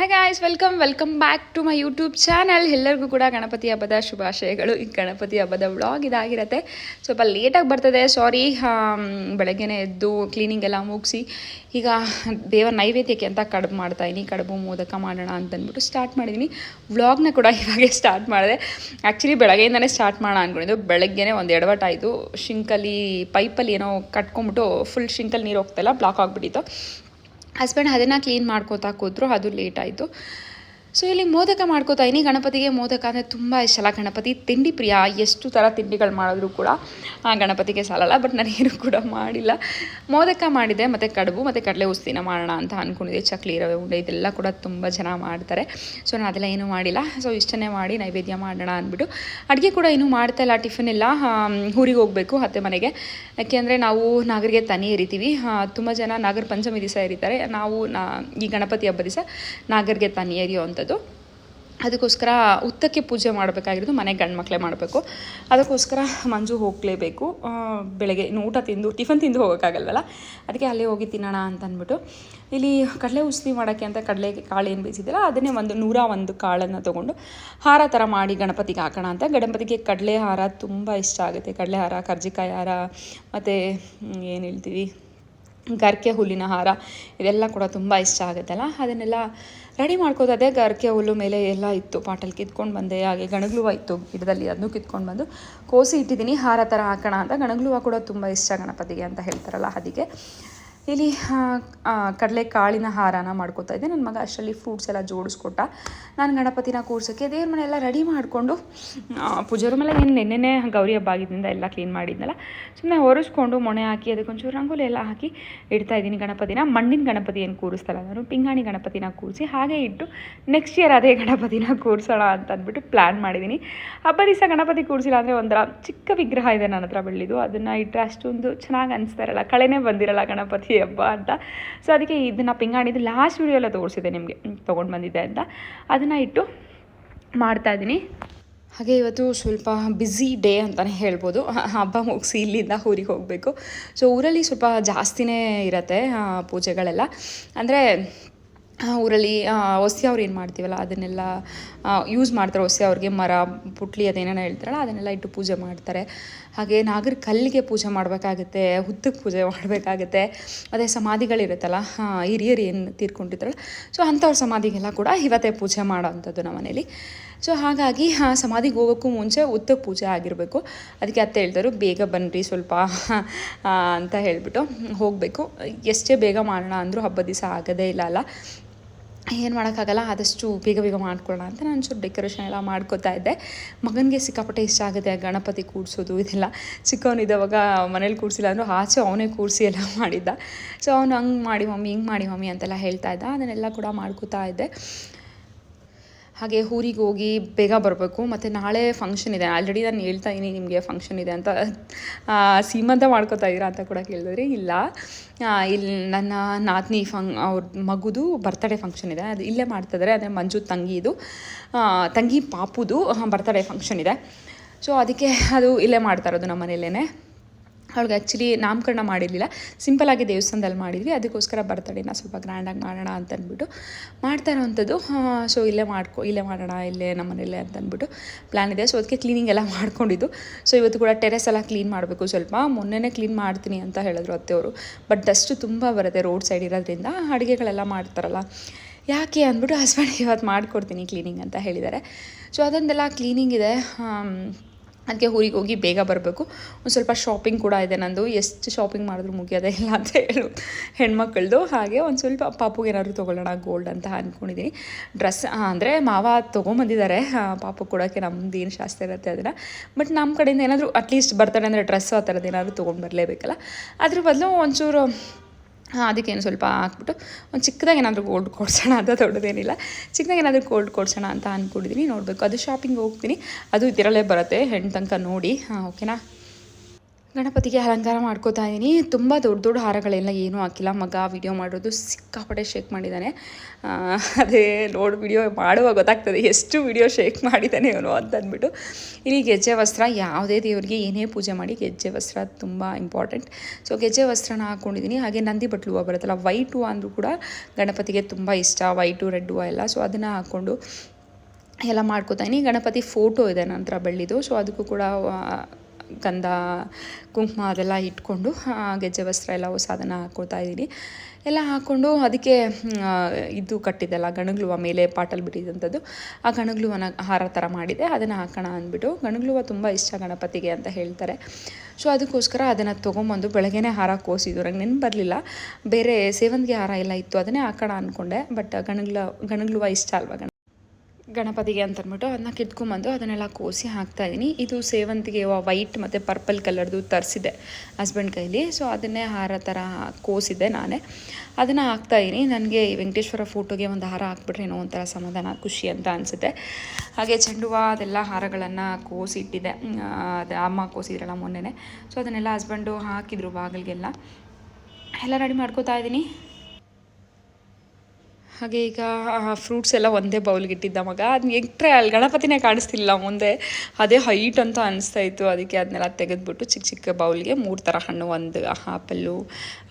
Hi guys welcome welcome back to my YouTube channel ಎಲ್ಲರಿಗೂ ಕೂಡ ಗಣಪತಿ ಹಬ್ಬದ ಶುಭಾಶಯಗಳು. ಈ ಗಣಪತಿ ಹಬ್ಬದ ವ್ಲಾಗ್ ಇದಾಗಿರುತ್ತೆ. ಸ್ವಲ್ಪ ಲೇಟಾಗಿ ಬರ್ತದೆ. ಸಾರಿ ಬೆಳಗ್ಗೆನೇ ಎದ್ದು ಕ್ಲೀನಿಂಗ್ ಎಲ್ಲ ಮುಗಿಸಿ ಈಗ ದೇವರ ನೈವೇದ್ಯಕ್ಕೆ ಅಂತ ಕಡುಬು ಮಾಡ್ತಾಯಿನಿ ಕಡುಬು, ಮೋದಕ ಮಾಡೋಣ ಅಂತ ಅಂದ್ಬಿಟ್ಟು ಸ್ಟಾರ್ಟ್ ಮಾಡಿದ್ದೀನಿ ವ್ಲಾಗ್ನ ಕೂಡ ಇವಾಗೆ ಸ್ಟಾರ್ಟ್ ಮಾಡಿದೆ. ಆ್ಯಕ್ಚುಲಿ ಬೆಳಗ್ಗೆಯಿಂದನೇ ಸ್ಟಾರ್ಟ್ ಮಾಡೋಣ ಅಂದ್ಕೊಂಡಿದ್ದು ಬೆಳಗ್ಗೆನೇ ಒಂದು ಎಡವಟ್ಟಾಯಿತು ಶಿಂಕಲ್ಲಿ ಪೈಪಲ್ಲಿ ಏನೋ ಕಟ್ಕೊಂಬಿಟ್ಟು ಫುಲ್ ಶಿಂಕಲ್ಲಿ ನೀರು ಹೋಗ್ತಾಯಿಲ್ಲ ಬ್ಲಾಕ್ ಆಗಿಬಿಟ್ಟಿತ್ತು. ಹಸ್ಬೆಂಡ್ ಅದನ್ನು ಕ್ಲೀನ್ ಮಾಡ್ಕೋತಾ ಕೂತರು ಅದು ಲೇಟ್ ಆಯಿತು. ಸೊ ಇಲ್ಲಿ ಮೋದಕ ಮಾಡ್ಕೋತಾ ಇದೀನಿ. ಗಣಪತಿಗೆ ಮೋದಕ ಅಂದರೆ ತುಂಬ ಇಷ್ಟ ಅಲ್ಲ. ಗಣಪತಿ ತಿಂಡಿ ಪ್ರಿಯ. ಎಷ್ಟು ಥರ ತಿಂಡಿಗಳು ಮಾಡಿದ್ರು ಕೂಡ ಗಣಪತಿಗೆ ಸಾಲಲ್ಲ. ಬಟ್ ನಾನೇನು ಕೂಡ ಮಾಡಿಲ್ಲ. ಮೋದಕ ಮಾಡಿದೆ. ಮತ್ತು ಕಡುಬು ಮತ್ತು ಕಡಲೆ ಉಸ್ತಿನ ಮಾಡೋಣ ಅಂತ ಅಂದ್ಕೊಂಡಿದ್ದೆ ಚಕ್ಲಿ ರವೆ ಉಂಡೆ ಇದೆಲ್ಲ ಕೂಡ ತುಂಬ ಜನ ಮಾಡ್ತಾರೆ. ಸೊ ನಾನು ಅದೆಲ್ಲ ಏನೂ ಮಾಡಿಲ್ಲ. ಸೊ ಇಷ್ಟನ್ನೇ ಮಾಡಿ ನೈವೇದ್ಯ ಮಾಡೋಣ ಅಂದ್ಬಿಟ್ಟು. ಅಡುಗೆ ಕೂಡ ಏನು ಮಾಡ್ತಾ ಇಲ್ಲ. ಟಿಫಿನ್ ಆಮ್, ಊರಿಗೆ ಹೋಗಬೇಕು ಅತ್ತೆ ಮನೆಗೆ. ಯಾಕೆಂದರೆ ನಾವು ನಾಗರಿಗೆ ತನಿ ಎರಿತೀವಿ ತುಂಬ ಜನ ನಾಗರ ಪಂಚಮಿ ದಿವಸ ಎರಿತಾರೆ ನಾವು ಈ ಗಣಪತಿ ಹಬ್ಬ ದಿವಸ ನಾಗರಿಗೆ ತನಿ ಎರಿಯುವಂಥದ್ದು ಅದಕ್ಕೋಸ್ಕರ ಉತ್ತಕ್ಕೆ ಪೂಜೆ ಮಾಡಬೇಕಾಗಿರೋದು ಮನೆ ಗಂಡು ಮಕ್ಕಳೇ ಮಾಡಬೇಕು. ಅದಕ್ಕೋಸ್ಕರ ಮಂಜು ಹೋಗಲೇಬೇಕು. ಬೆಳಗ್ಗೆ ಊಟ ತಿಂದು, ಟಿಫನ್ ತಿಂದು ಹೋಗೋಕ್ಕಾಗಲ್ವಲ್ಲ? ಅದಕ್ಕೆ ಅಲ್ಲೇ ಹೋಗಿ ತಿನ್ನೋಣ ಅಂತ ಅಂದ್ಬಿಟ್ಟು ಇಲ್ಲಿ ಕಡಲೆ ಉಸ್ಲಿ ಮಾಡೋಕ್ಕೆ ಅಂತ ಕಡಲೆ ಕಾಳು ಏನು ಬೇಯಿಸಿದ್ದಿಲ್ಲ ಅದನ್ನೇ ಒಂದು ನೂರ ಒಂದು ಕಾಳನ್ನು ತೊಗೊಂಡು ಹಾರ ಥರ ಮಾಡಿ ಗಣಪತಿಗೆ ಹಾಕೋಣ ಅಂತ. ಗಣಪತಿಗೆ ಕಡಲೆ ಹಾರ ತುಂಬ ಇಷ್ಟ ಆಗುತ್ತೆ. ಕಡಲೆ ಹಾರ, ಕರ್ಜಿಕಾಯಿ ಹಾರ, ಮತ್ತು ಏನು ಹೇಳ್ತೀವಿ? ಗರ್ಕೆ ಹುಲ್ಲಿನ ಹಾರ, ಇದೆಲ್ಲ ಕೂಡ ತುಂಬ ಇಷ್ಟ ಆಗುತ್ತಲ್ಲ. ಅದನ್ನೆಲ್ಲ ರೆಡಿ ಮಾಡ್ಕೋತದೆ ಗರ್ಕೆ ಹುಲ್ಲು ಮೇಲೆ ಎಲ್ಲ ಇತ್ತು. ಪಾಟಲ್ಲಿ ಕಿತ್ಕೊಂಡು ಬಂದೆ, ಹಾಗೆ ಗಣಗ್ಲುವ ಇತ್ತು ಗಿಡದಲ್ಲಿ ಅದನ್ನು ಕಿತ್ಕೊಂಡು ಬಂದು ಕೋಸಿ ಇಟ್ಟಿದ್ದೀನಿ. ಹಾರ ಥರ ಹಾಕೋಣ ಅಂತ. ಗಣಗ್ಲುವ ಕೂಡ ತುಂಬ ಇಷ್ಟ ಗಣಪತಿಗೆ ಅಂತ ಹೇಳ್ತಾರಲ್ಲ ಅದಕ್ಕೆ ಇಲ್ಲಿ ಕಡಲೆ ಕಾಳಿನ ಹಾರನ ಮಾಡ್ಕೋತಾ ಇದ್ದೆ. ನನ್ನ ಮಗ ಅಷ್ಟರಲ್ಲಿ ಫ್ರೂಟ್ಸ್ ಎಲ್ಲ ಜೋಡಿಸ್ಕೊಟ್ಟ. ನಾನು ಗಣಪತಿನ ಕೂರ್ಸೋಕ್ಕೆ ದೇವ್ರ ಮನೆ ಎಲ್ಲ ರೆಡಿ ಮಾಡಿಕೊಂಡು ಪೂಜೆ ರೂಮ್ ಎಲ್ಲ ಏನು ನೆನ್ನೆನೇ ಗೌರಿ ಹಬ್ಬ ಆಗಿದ್ದರಿಂದ ಎಲ್ಲ ಕ್ಲೀನ್ ಮಾಡಿದ್ನಲ್ಲ. ಸುಮ್ಮನೆ ಒರೆಸ್ಕೊಂಡು ಮೊಣೆ ಹಾಕಿ, ಅದಕ್ಕೊಂಚೂರು ರಂಗೋಲಿ ಎಲ್ಲ ಹಾಕಿ ಇಡ್ತಾ ಇದ್ದೀನಿ ಗಣಪತಿನ. ಮಣ್ಣಿನ ಗಣಪತಿ ಏನು ಕೂರಿಸ್ತಲ್ಲ ನಾನು? ಪಿಂಗಾಣಿ ಗಣಪತಿನ ಕೂರಿಸಿ, ಹಾಗೆ ಇಟ್ಟು ನೆಕ್ಸ್ಟ್ ಇಯರ್ ಅದೇ ಗಣಪತಿನ ಕೂರಿಸೋಣ ಅಂತ ಅಂದ್ಬಿಟ್ಟು ಪ್ಲ್ಯಾನ್ ಮಾಡಿದ್ದೀನಿ. ಹಬ್ಬ ದಿವಸ ಗಣಪತಿ ಕೂರಿಸಿಲ್ಲ ಅಂದರೆ ಒಂಥರ ಚಿಕ್ಕ ವಿಗ್ರಹ ಇದೆ ನನ್ನ ಹತ್ರ ಬೆಳ್ಳಿದು ಅದನ್ನು ಇಟ್ಟರೆ ಅಷ್ಟೊಂದು ಚೆನ್ನಾಗಿ ಅನಿಸ್ತಾ ಇರಲ್ಲ. ಕಳೆನೇ ಬಂದಿರಲ್ಲ ಗಣಪತಿ ಹಬ್ಬ ಅಂತ. ಸೊ ಅದಕ್ಕೆ ಇದನ್ನು ಪಿಂಗಾಣಿದು ಲಾಸ್ಟ್ ವೀಡಿಯೋ ಎಲ್ಲ ತೋರಿಸಿದೆ ನಿಮಗೆ ತೊಗೊಂಡು ಬಂದಿದ್ದೆ ಅಂತ. ಅದನ್ನು ಇಟ್ಟು ಮಾಡ್ತಾ ಇದ್ದೀನಿ. ಹಾಗೆ ಇವತ್ತು ಸ್ವಲ್ಪ ಬ್ಯುಸಿ ಡೇ ಅಂತಲೇ ಹೇಳ್ಬೋದು. ಹಬ್ಬ ಮುಗಿಸಿ ಇಲ್ಲಿಂದ ಊರಿಗೆ ಹೋಗಬೇಕು. ಸೊ ಊರಲ್ಲಿ ಸ್ವಲ್ಪ ಜಾಸ್ತಿನೇ ಇರತ್ತೆ ಪೂಜೆಗಳೆಲ್ಲ. ಅಂದರೆ ಊರಲ್ಲಿ ಅವ್ರು ಏನು ಮಾಡ್ತೀವಲ್ಲ, ಅದನ್ನೆಲ್ಲ ಯೂಸ್ ಮಾಡ್ತಾರೆ ಹೊಸ ಅವ್ರಿಗೆ ಮರ ಪುಟ್ಲಿ ಅದೇನೇನೋ ಹೇಳ್ತಾರಲ್ಲ ಅದನ್ನೆಲ್ಲ ಇಟ್ಟು ಪೂಜೆ ಮಾಡ್ತಾರೆ. ಹಾಗೆ ನಾಗರ ಕಲ್ಲಿಗೆ ಪೂಜೆ ಮಾಡಬೇಕಾಗುತ್ತೆ ಹುತ್ತಕ್ಕೆ ಪೂಜೆ ಮಾಡಬೇಕಾಗುತ್ತೆ. ಅದೇ ಸಮಾಧಿಗಳಿರುತ್ತಲ್ಲ ಹಿರಿಯರು ಏನು ತೀರ್ಕೊಂಡಿರ್ತಾರಲ್ಲ ಸೊ ಅಂಥವ್ರ ಸಮಾಧಿಗೆಲ್ಲ ಕೂಡ ಇವತ್ತೇ ಪೂಜೆ ಮಾಡೋ ಅಂಥದ್ದು ನಮ್ಮ ಮನೇಲಿ. ಸೊ ಹಾಗಾಗಿ ಆ, ಸಮಾಧಿಗೆ ಹೋಗೋಕ್ಕೂ ಮುಂಚೆ ಉತ್ತಕ್ಕೆ ಪೂಜೆ ಆಗಿರಬೇಕು. ಅದಕ್ಕೆ ಅತ್ತೆ ಹೇಳ್ತಾರೆ ಬೇಗ ಬನ್ನಿರಿ ಸ್ವಲ್ಪ ಅಂತ ಹೇಳಿಬಿಟ್ಟು ಹೋಗಬೇಕು. ಎಷ್ಟೇ ಬೇಗ ಮಾಡೋಣ ಅಂದರೂ ಹಬ್ಬದ ದಿವಸ ಆಗೋದೇ ಇಲ್ಲ ಅಲ್ಲ. ಏನು ಮಾಡೋಕ್ಕಾಗಲ್ಲ, ಆದಷ್ಟು ಬೇಗ ಬೇಗ ಮಾಡ್ಕೊಳ್ಳೋಣ ಅಂತ ನಾನು ಚೂರು ಡೆಕೋರೇಷನ್ ಎಲ್ಲ ಮಾಡ್ಕೋತಾ ಇದ್ದೆ. ಮಗನಿಗೆ ಸಿಕ್ಕಾಪಟ್ಟೆ ಇಷ್ಟ ಆಗುತ್ತೆ, ಗಣಪತಿ ಕೂಡಿಸೋದು ಇದೆಲ್ಲ. ಚಿಕ್ಕವನಿದ್ದವಾಗ ಮನೇಲಿ ಕೂಡಿಸಿಲ್ಲ ಅಂದರೂ ಆಚೆ ಅವನೇ ಕೂಡಿಸಿ ಎಲ್ಲ ಮಾಡಿದ್ದ. ಸೊ ಅವನು ಹಂಗೆ ಮಾಡಿ, ಮಮ್ಮಿ ಹಿಂಗೆ ಮಾಡಿ, ಮಮ್ಮಿ ಅಂತೆಲ್ಲ ಹೇಳ್ತಾ ಇದ್ದ. ಅದನ್ನೆಲ್ಲ ಕೂಡ ಮಾಡ್ಕೋತಾ ಇದ್ದೆ. ಹಾಗೆ ಊರಿಗೆ ಹೋಗಿ ಬೇಗ ಬರಬೇಕು. ಮತ್ತು ನಾಳೆ ಫಂಕ್ಷನ್ ಇದೆ. ಆಲ್ರೆಡಿ ನಾನು ಹೇಳ್ತಾ ಇದ್ದೀನಿ ನಿಮಗೆ ಫಂಕ್ಷನ್ ಇದೆ ಅಂತ. ಸೀಮಂತ ಮಾಡ್ಕೋತಾ ಇದ್ದೀರಾ ಅಂತ ಕೂಡ ಕೇಳಿದ್ರಿ ಇಲ್ಲ. ಇಲ್ಲಿ ನನ್ನ ನಾದಿನಿ ಫಂಗ್, ಅವ್ರ ಮಗುದು ಬರ್ತಡೇ ಫಂಕ್ಷನ್ ಇದೆ. ಅದು ಇಲ್ಲೇ ಮಾಡ್ತಿದ್ದಾರೆ ಅದೇ ಮಂಜು ತಂಗಿದು. ತಂಗಿ ಪಾಪುದು ಬರ್ತಡೇ ಫಂಕ್ಷನ್ ಇದೆ. ಸೊ ಅದಕ್ಕೆ ಅದು ಇಲ್ಲೇ ಮಾಡ್ತಾ ಇರೋದು ನಮ್ಮ ಮನೇಲೇ ಅವಳಿಗೆ ಆ್ಯಕ್ಚುಲಿ ನಾಮಕರಣ ಮಾಡಿರಲಿಲ್ಲ. ಸಿಂಪಲಾಗಿ ದೇವಸ್ಥಾನದಲ್ಲಿ ಮಾಡಿದ್ವಿ. ಅದಕ್ಕೋಸ್ಕರ ಬರ್ತಡೇನ ಸ್ವಲ್ಪ ಗ್ರ್ಯಾಂಡಾಗಿ ಮಾಡೋಣ ಅಂತ ಅಂದ್ಬಿಟ್ಟು ಮಾಡ್ತಾ ಇರೋವಂಥದ್ದು. ಸೊ ಇಲ್ಲೇ ಮಾಡ್ಕೊ, ಇಲ್ಲೇ ಮಾಡೋಣ, ಇಲ್ಲೇ ನಮ್ಮ ಅಂತ ಅಂದ್ಬಿಟ್ಟು ಪ್ಲ್ಯಾನ್ ಇದೆ. ಸೊ ಅದಕ್ಕೆ ಕ್ಲೀನಿಂಗ್ ಎಲ್ಲ ಮಾಡ್ಕೊಂಡಿದ್ದು. ಸೊ ಇವತ್ತು ಕೂಡ ಟೆರೆಸ್ ಎಲ್ಲ ಕ್ಲೀನ್ ಮಾಡಬೇಕು ಸ್ವಲ್ಪ. ಮೊನ್ನೆನೇ ಕ್ಲೀನ್ ಮಾಡ್ತೀನಿ ಅಂತ ಹೇಳಿದ್ರು ಅತ್ತೆಯವರು. ಬಟ್ ಡಸ್ಟು ತುಂಬ ಬರುತ್ತೆ ರೋಡ್ ಸೈಡ್ ಇರೋದ್ರಿಂದ. ಅಡುಗೆಗಳೆಲ್ಲ ಮಾಡ್ತಾರಲ್ಲ. ಯಾಕೆ ಅಂದ್ಬಿಟ್ಟು ಹಸ್ಬೆಂಡ್ ಇವತ್ತು ಮಾಡಿಕೊಡ್ತೀನಿ ಕ್ಲೀನಿಂಗ್ ಅಂತ ಹೇಳಿದ್ದಾರೆ. ಸೊ ಅದೊಂದೆಲ್ಲ ಕ್ಲೀನಿಂಗ್ ಇದೆ. ಅದಕ್ಕೆ ಊರಿಗೆ ಹೋಗಿ ಬೇಗ ಬರಬೇಕು. ಒಂದು ಸ್ವಲ್ಪ ಶಾಪಿಂಗ್ ಕೂಡ ಇದೆ ನಂದು. ಎಷ್ಟು ಶಾಪಿಂಗ್ ಮಾಡಿದ್ರು ಮುಗಿಯೋದೇ ಇಲ್ಲ ಅಂತ ಹೇಳು. ಹೆಣ್ಮಕ್ಳದು ಹಾಗೆ ಒಂದು ಸ್ವಲ್ಪ ಪಾಪುಗೆ ಏನಾದರೂ ತೊಗೊಳ್ಳೋಣ ಗೋಲ್ಡ್ ಅಂತ ಅಂದ್ಕೊಂಡಿದ್ದೀನಿ ಡ್ರೆಸ್ ಅಂದರೆ ಮಾವ ತೊಗೊಂಬಂದಿದ್ದಾರೆ. ಪಾಪು ಕೊಡೋಕ್ಕೆ ನಮ್ದು ಏನು ಶಾಸ್ತ್ರ ಇರುತ್ತೆ ಅದನ್ನು. ಬಟ್ ನಮ್ಮ ಕಡೆಯಿಂದ ಏನಾದರೂ ಅಟ್ಲೀಸ್ಟ್ ಬರ್ತಾರೆ ಅಂದರೆ ಡ್ರೆಸ್ಸು ಆ ಥರದ್ದು ಏನಾದರೂ ತೊಗೊಂಡು ಬರಲೇಬೇಕಲ್ಲ. ಅದ್ರ ಬದಲು ಒಂಚೂರು ಅದಕ್ಕೇನು ಸ್ವಲ್ಪ ಹಾಕ್ಬಿಟ್ಟು ಒಂದು ಚಿಕ್ಕದಾಗಿ ಏನಾದರೂ ಗೋಲ್ಡ್ ಕೊಡ್ಸೋಣ ಅಂತ ದೊಡ್ಡದೇನಿಲ್ಲ. ಚಿಕ್ಕದಾಗಿ ಏನಾದರೂ ಗೋಲ್ಡ್ ಕೊಡ್ಸೋಣ ಅಂತ ಅಂದ್ಕೊಂಡಿದ್ದೀನಿ ನೋಡಬೇಕು. ಅದು ಶಾಪಿಂಗ್ ಹೋಗ್ತೀನಿ. ಅದು ಇದರಲ್ಲೇ ಬರುತ್ತೆ ಹೆಣ್ಣು ತನಕ ನೋಡಿ. ಹಾಂ ಓಕೆನಾ ಗಣಪತಿಗೆ ಅಲಂಕಾರ ಮಾಡ್ಕೋತಾ ಇದ್ದೀನಿ ತುಂಬ ದೊಡ್ಡ ದೊಡ್ಡ ಹಾರಗಳೆಲ್ಲ ಏನೂ ಹಾಕಿಲ್ಲ. ಮಗ ವಿಡಿಯೋ ಮಾಡೋದು ಸಿಕ್ಕಾಪಟ್ಟೆ ಶೇಕ್ ಮಾಡಿದ್ದಾನೆ ಅದೇ ನೋಡಿ ವಿಡಿಯೋ ಮಾಡುವಾಗ ಗೊತ್ತಾಗ್ತದೆ ಎಷ್ಟು ವಿಡಿಯೋ ಶೇಕ್ ಮಾಡಿದ್ದಾನೆ ಇವನು ಅಂತ ಅಂದ್ಬಿಟ್ಟು. ಇಲ್ಲಿ ಗೆಜ್ಜೆ ವಸ್ತ್ರ ಯಾವುದೇ ದೇವರಿಗೆ ಏನೇ ಪೂಜೆ ಮಾಡಿ ಗೆಜ್ಜೆ ವಸ್ತ್ರ ತುಂಬ ಇಂಪಾರ್ಟೆಂಟ್ ಸೊ ಗೆಜ್ಜೆ ವಸ್ತ್ರನ ಹಾಕ್ಕೊಂಡಿದ್ದೀನಿ ಹಾಗೆ ನಂದಿ ಬಟ್ಲು ಹೂವು ಬರುತ್ತಲ್ಲ ವೈಟ್ ಹೂವು ಅಂದರೂ ಕೂಡ ಗಣಪತಿಗೆ ತುಂಬ ಇಷ್ಟ. ವೈಟು ರೆಡ್ ಹೂವು ಎಲ್ಲ. ಸೊ ಅದನ್ನು ಹಾಕ್ಕೊಂಡು ಎಲ್ಲ ಮಾಡ್ಕೋತಾಯಿನಿ ಗಣಪತಿ ಫೋಟೋ ಇದೆ ನಂತರ ಬೆಳ್ಳಿದು. ಸೊ ಅದಕ್ಕೂ ಕೂಡ ಗಂಧ, ಕುಂಕುಮ ಅದೆಲ್ಲ ಇಟ್ಕೊಂಡು ಗೆಜ್ಜೆ, ವಸ್ತ್ರ ಎಲ್ಲ ಹೊಸ ಅದನ್ನು ಹಾಕ್ಕೊಳ್ತಾ ಇದ್ದೀನಿ. ಎಲ್ಲ ಹಾಕ್ಕೊಂಡು ಅದಕ್ಕೆ ಇದು ಕಟ್ಟಿದ್ದೆಲ್ಲ ಗಣಗ್ಲುವ ಮೇಲೆ ಪಾಟಲ್ಲಿ ಬಿಟ್ಟಿದ್ದಂಥದ್ದು, ಆ ಗಣಗ್ಲುವನ ಹಾರ ಥರ ಮಾಡಿದೆ. ಅದನ್ನು ಹಾಕೋಣ ಅಂದ್ಬಿಟ್ಟು, ಗಣಗ್ಲುವ ತುಂಬ ಇಷ್ಟ ಗಣಪತಿಗೆ ಅಂತ ಹೇಳ್ತಾರೆ. ಸೊ, ಅದಕ್ಕೋಸ್ಕರ ಅದನ್ನು ತೊಗೊಂಬಂದು ಬೆಳಗ್ಗೆನೇ ಹಾರ ಕೋಸಿದ್ದು ನಂಗೆ ನೆನ್ಪು ಬರಲಿಲ್ಲ. ಬೇರೆ ಸೇವಂತಿಗೆ ಹಾರ ಎಲ್ಲ ಇತ್ತು, ಅದನ್ನೇ ಹಾಕೋಣ ಅಂದ್ಕೊಂಡೆ ಬಟ್ ಗಣಗ್ಲ, ಗಣಗ್ಲುವ ಇಷ್ಟ ಅಲ್ವಾ ಗಣಪತಿಗೆ ಅಂತ ಅಂದ್ಬಿಟ್ಟು ಅದನ್ನ ಕಿತ್ಕೊಂಬಂದು ಅದನ್ನೆಲ್ಲ ಕೋಸಿ ಹಾಕ್ತಾ ಇದ್ದೀನಿ ಇದು ಸೇವಂತಿಗೆ ವೈಟ್ ಮತ್ತು ಪರ್ಪಲ್ ಕಲರ್ದು ತರಿಸಿದೆ ಹಸ್ಬೆಂಡ್ ಕೈಲಿ. ಸೊ ಅದನ್ನೇ ಹಾರ ಥರ ಕೋಸಿದ್ದೆ ನಾನೇ. ಅದನ್ನು ಹಾಕ್ತಾ ಇದ್ದೀನಿ ನನಗೆ ವೆಂಕಟೇಶ್ವರ ಫೋಟೋಗೆ ಒಂದು ಹಾರ ಹಾಕ್ಬಿಟ್ರೆ ಏನೋ ಒಂಥರ ಸಮಾಧಾನ, ಖುಷಿ ಅಂತ ಅನಿಸುತ್ತೆ. ಹಾಗೆ ಚೆಂಡು ಹೂವು ಅದೆಲ್ಲ ಹಾರಗಳನ್ನು ಕೋಸಿಟ್ಟಿದ್ದೆ. ಅದು ಅಮ್ಮ ಕೋಸಿದ್ರಲ್ಲ ಮೊನ್ನೆನೇ. ಸೊ ಅದನ್ನೆಲ್ಲ ಹಸ್ಬೆಂಡು ಹಾಕಿದರು ಬಾಗಿಲಿಗೆಲ್ಲ. ಎಲ್ಲ ರೆಡಿ ಮಾಡ್ಕೋತಾ ಇದ್ದೀನಿ ಹಾಗೆ ಈಗ ಫ್ರೂಟ್ಸ್ ಎಲ್ಲ ಒಂದೇ ಬೌಲ್ಗೆ ಇಟ್ಟಿದ್ದ ಮಗ. ಅದನ್ನ ಇಟ್ಟರೆ ಅಲ್ಲಿ ಗಣಪತಿನೇ ಕಾಣಿಸ್ತಿಲ್ಲ ಮುಂದೆ. ಅದೇ ಹೈಟ್ ಅಂತ ಅನಿಸ್ತಾ ಇತ್ತು. ಅದಕ್ಕೆ ಅದನ್ನೆಲ್ಲ ತೆಗೆದುಬಿಟ್ಟು ಚಿಕ್ಕ ಚಿಕ್ಕ ಬೌಲ್ಗೆ ಮೂರು ಥರ ಹಣ್ಣು, ಒಂದು ಆಪಲ್ಲು,